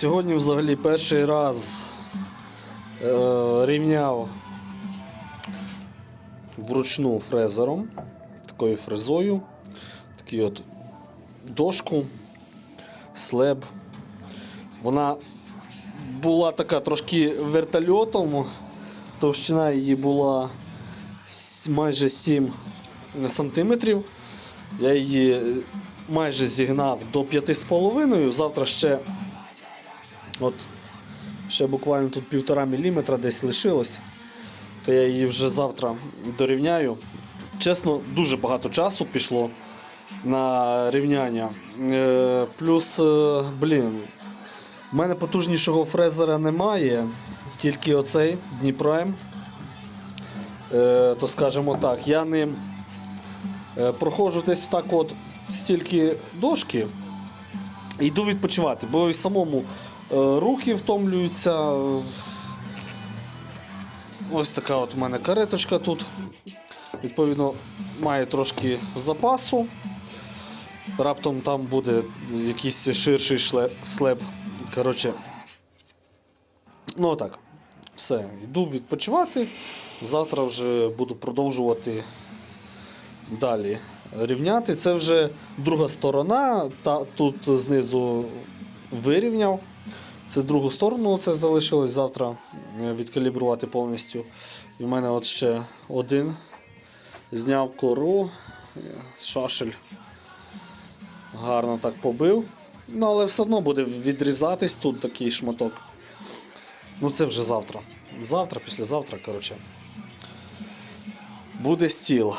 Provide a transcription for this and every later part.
Сьогодні взагалі перший раз е, рівняв вручну фрезером, такою фрезою, такий от дошку, слеб. Вона була така трошки вертольотом, товщина її була майже 7 сантиметрів. Я її майже зігнав до 5,5. Завтра ще, от, ще буквально тут півтора міліметра десь лишилось. То я її вже завтра дорівняю. Чесно, дуже багато часу пішло на рівняння. Е, плюс, е, блін, в мене потужнішого фрезера немає, тільки оцей Дніпрайм. Е, то скажімо так, я ним проходжу десь так от стільки дошки і йду відпочивати, бо і самому руки втомлюються. Ось така от у мене кареточка тут. Відповідно, має трошки запасу. Раптом там буде якийсь ширший слеп. Коротше. Ну так. Все, йду відпочивати. Завтра вже буду продовжувати далі рівняти. Це вже друга сторона. Та, тут знизу вирівняв. Це з другу сторону це залишилось завтра е, відкалібрувати повністю. І в мене от ще один. Зняв кору, е, шашель. Гарно так побив. Ну, але все одно буде відрізатись тут такий шматок. Ну це вже завтра. Завтра, післязавтра, коротше. Буде стіл.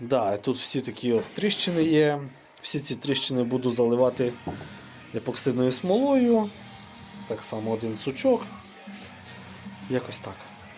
Да, тут всі такі от тріщини є. Всі ці тріщини буду заливати епоксидною смолою. Так само один сучок. Якось так.